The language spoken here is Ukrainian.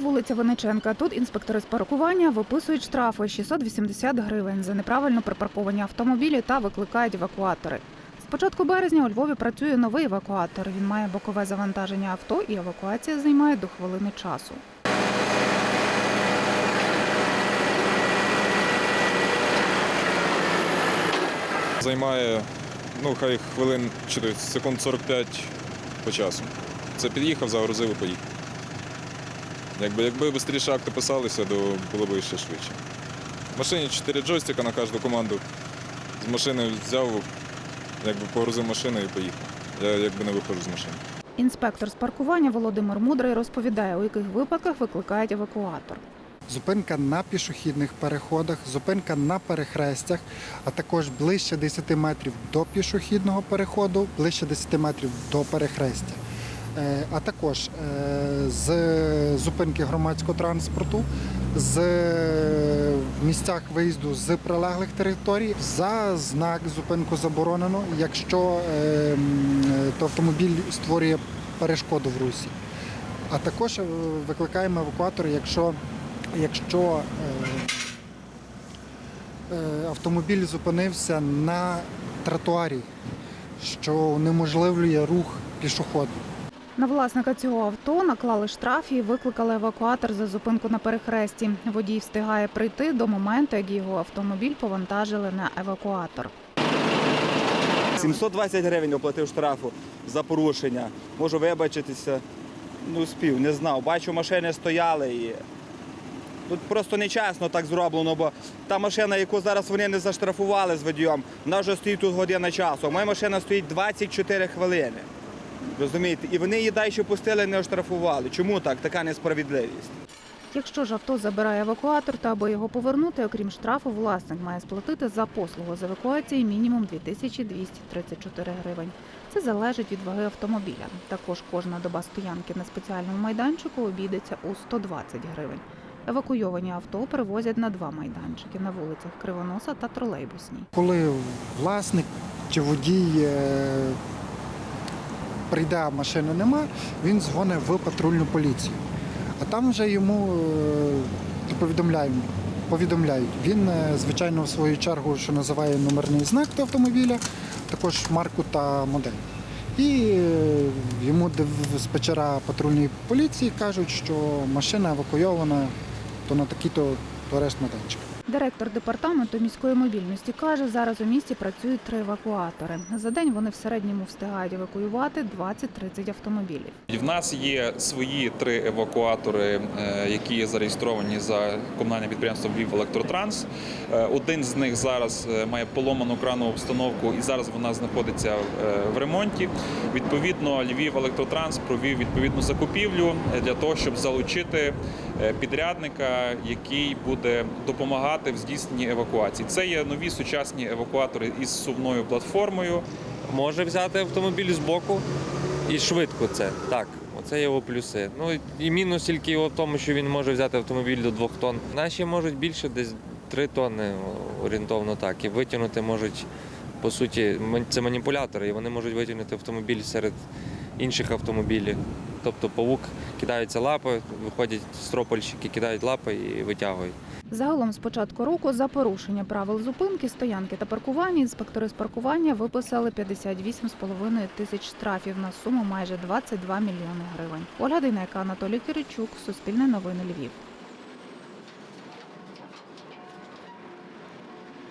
вулиця Винниченка. Тут інспектори з паркування виписують штрафи 680 гривень за неправильно припарковані автомобілі та викликають евакуатори. З початку березня у Львові працює новий евакуатор. Він має бокове завантаження авто і евакуація займає до хвилини часу. Займає, ну, хай хвилин чи секунд 45 по часу. Це під'їхав, загрузив і поїхав. Якби, якби швидше акти писалися, то було б ще швидше. В машині 4 джойстика на кожну команду. З машини взяв, якби погрузив машину і поїхав. Я якби не виходжу з машини. Інспектор з паркування Володимир Мудрий розповідає, у яких випадках викликають евакуатор. Зупинка на пішохідних переходах, зупинка на перехрестях, а також ближче 10 метрів до пішохідного переходу, ближче 10 метрів до перехрестя. Е, А також е, з зупинки громадського транспорту, з е, в місцях виїзду з прилеглих територій за знак зупинку заборонено, якщо то автомобіль створює перешкоду в русі. А також викликаємо евакуатори, якщо якщо автомобіль зупинився на тротуарі, що унеможливлює рух пішоходу. На власника цього авто наклали штраф і викликали евакуатор за зупинку на перехресті. Водій встигає прийти до моменту, як його автомобіль повантажили на евакуатор. 720 гривень оплатив штрафу за порушення. Можу вибачитися. Ну, спів, не знав. Бачу, машини стояли і. Тут просто нечесно так зроблено, бо та машина, яку зараз вони не заштрафували з водієм, вона вже стоїть тут година часу. Моя машина стоїть 24 хвилини. Розумієте? І вони її далі пустили, не оштрафували. Чому так? Така несправедливість. Якщо ж авто забирає евакуатор, то аби його повернути, окрім штрафу, власник має сплатити за послугу з евакуації мінімум 2234 гривень. Це залежить від ваги автомобіля. Також кожна доба стоянки на спеціальному майданчику обійдеться у 120 гривень. Евакуйовані авто перевозять на два майданчики на вулицях Кривоноса та Тролейбусній. Коли власник чи водій е, прийде, а машини нема, він дзвонить в патрульну поліцію. А там вже йому е, повідомляють. повідомляють. Він, е, звичайно, в свою чергу, що називає номерний знак до автомобіля, також марку та модель. І е, йому див- диспетчера патрульної поліції кажуть, що машина евакуйована то на такий-то то арешт майданчик. Директор департаменту міської мобільності каже, зараз у місті працюють три евакуатори. За день вони в середньому встигають евакуювати 20-30 автомобілів. В нас є свої три евакуатори, е, які зареєстровані за комунальне підприємство Львів Електротранс. Е, Один з них зараз е, має поломану кранову обстановку і зараз вона знаходиться в ремонті. Відповідно, Львів Електротранс провів відповідну закупівлю для того, щоб залучити підрядника, який буде допомагати в здійсненні евакуації. Це є нові сучасні евакуатори із сувною платформою. може взяти автомобіль з боку і швидко це. Так, оце його плюси. Ну і мінус тільки його в тому, що він може взяти автомобіль до 2 тонн. Наші можуть більше, десь 3 тонни орієнтовно так. І витягнути можуть, по суті, це маніпулятори, і вони можуть витягнути автомобіль серед інших автомобілів. Тобто павук кидаються лапи, виходять стропольщики, кидають лапи і витягують. Загалом з початку року за порушення правил зупинки, стоянки та паркування інспектори з паркування виписали 58,5 тисяч штрафів на суму майже 22 мільйони гривень. Ольга Дейнека, Анатолій Киричук, Суспільне новини Львів.